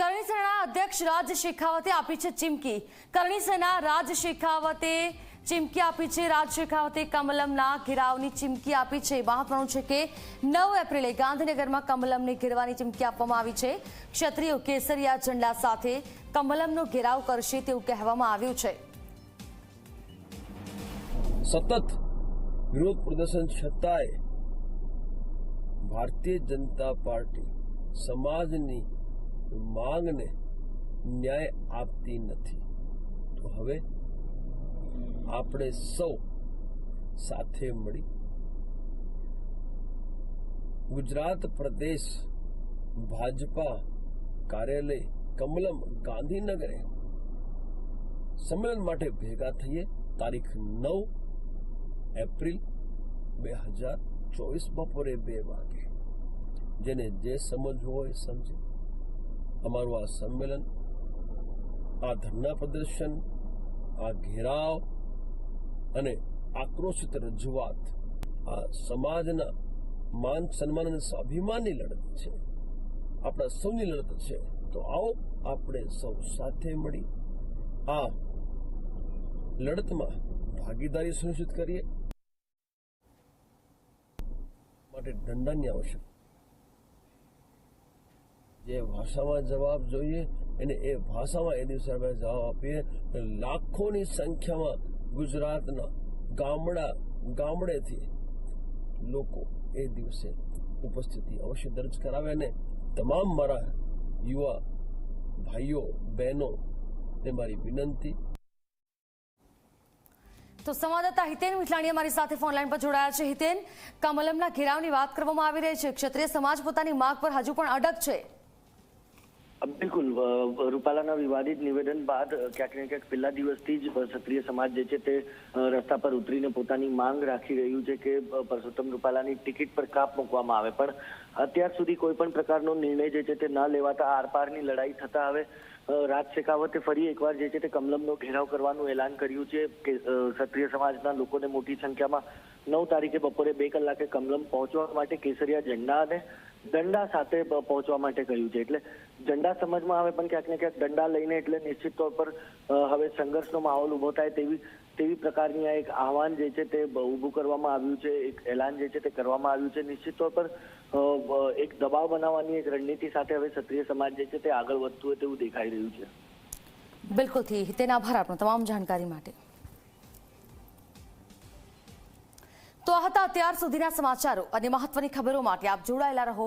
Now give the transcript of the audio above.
કરણી અધ્યક્ષ રાજ શેખાવતે આપી છે ચીમકી. કરણી સેના રાજ શેખાવતે ચીમકી આપી છે. રાજ શેખાવતે કમલમના ઘેરાવની ચીમકી આપી છે. મહત્વનું છે કે નવ એપ્રિલે ગાંધીનગરમાં કમલમને ઘેરવાની ચીમકી આપવામાં આવી છે. ક્ષત્રિયો કેસરિયા ઝંડા સાથે કમલમનો ઘેરાવ કરશે તેવું કહેવામાં આવ્યું છે. સતત વિરોધ પ્રદર્શન છતાંય ભારતીય જનતા પાર્ટી સમાજની માંગને ન્યાય આપતી નથી. તો હવે આપણે સૌ સાથે મળી ગુજરાત પ્રદેશ ભાજપા કાર્યાલય કમલમ ગાંધીનગરે સંમેલન માટે ભેગા થઈએ તારીખ નવ એપ્રિલ બે હજાર ચોવીસ બપોરે બે વાગે. જેને જે સમજવું હોય સમજે. અમારું આ સંમેલન આ ધરના પ્રદર્શન આ ઘેરાવ અને આક્રોશિત રજૂઆત આ સમાજના માન સન્માન અને સ્વાભિમાનની લડત છે આપણા સૌની લડત છે તો આવો આપણે સૌ સાથે મળી આ લડતમાં ભાગીદારી સુનિશ્ચિત કરીએ માટે દંડનની આવશ્યક જે ભાષામાં જવાબ જોઈએ એને એ ભાષામાં એ દિવસે આપણે જવાબ આપીએ અને લાખોની સંખ્યામાં ગુજરાતના ગામડા, ગામડેથી લોકો એ દિવસે ઉપસ્થિતિ અવશ્ય દર્જ કરાવે અને તમામ મારા યુવા ભાઈઓ, બહેનો, ને મારી વિનંતી. તો સંવાદદાતા હિતેન મિથલાણી અમારી સાથે ફોનલાઈન પર જોડાયા છે. હિતેન, કમલમના ઘેરાવની વાત કરવામાં આવી રહી છે. ક્ષત્રિય સમાજ પોતાની માગ પર હજુ પણ અડગ છે. બિલકુલ. રૂપાલાના વિવાદિત નિવેદન બાદ ક્યાંક ને ક્યાંક પહેલા દિવસથી જ ક્ષત્રિય સમાજ જે છે તે રસ્તા પર ઉતરીને પોતાની માંગ રાખી રહ્યું છે કે પરસોત્તમ રૂપાલાની ટિકિટ પર કાપ મૂકવામાં આવે. પણ અત્યાર સુધી કોઈ પણ પ્રકારનો નિર્ણય જે છે તે ન લેવાતા આરપારની લડાઈ થતા હવે રાજ શેખાવતે ફરી એકવાર જે છે તે કમલમનો ઘેરાવ કરવાનું એલાન કર્યું છે કે ક્ષત્રિય સમાજના લોકોને મોટી સંખ્યામાં નવ તારીખે બપોરે બે કલાકે કમલમ પહોંચવા માટે કેસરિયા ઝંડા અને દંડા સાથે પહોંચવા માટે કહ્યું છે. એટલે ઝંડા સમજમાં આવે પણ ક્યાંક ને ક્યાંક દંડા લઈને એટલે નિશ્ચિત તौर પર હવે સંઘર્ષનો માહોલ ઊભો થાય તેવી તેવી પ્રકારની આ એક આહવાન જે છે તે ઊભું કરવામાં આવ્યું છે, એક એલાન જે છે તે કરવામાં આવ્યું છે. નિશ્ચિત તौर પર એક દબાવ બનાવવાની એક રણનીતિ સાથે હવે ક્ષત્રિય સમાજ જે છે તે આગળ વધતું હોય તેવું દેખાઈ રહ્યું છે. બિલકુલથી હિતેન આભાર આપનો તમામ જાણકારી માટે. તો હતા અત્યાર સુધીના સમાચારો અને મહત્વની ખબરો માટે આપ જોડાયેલા રહો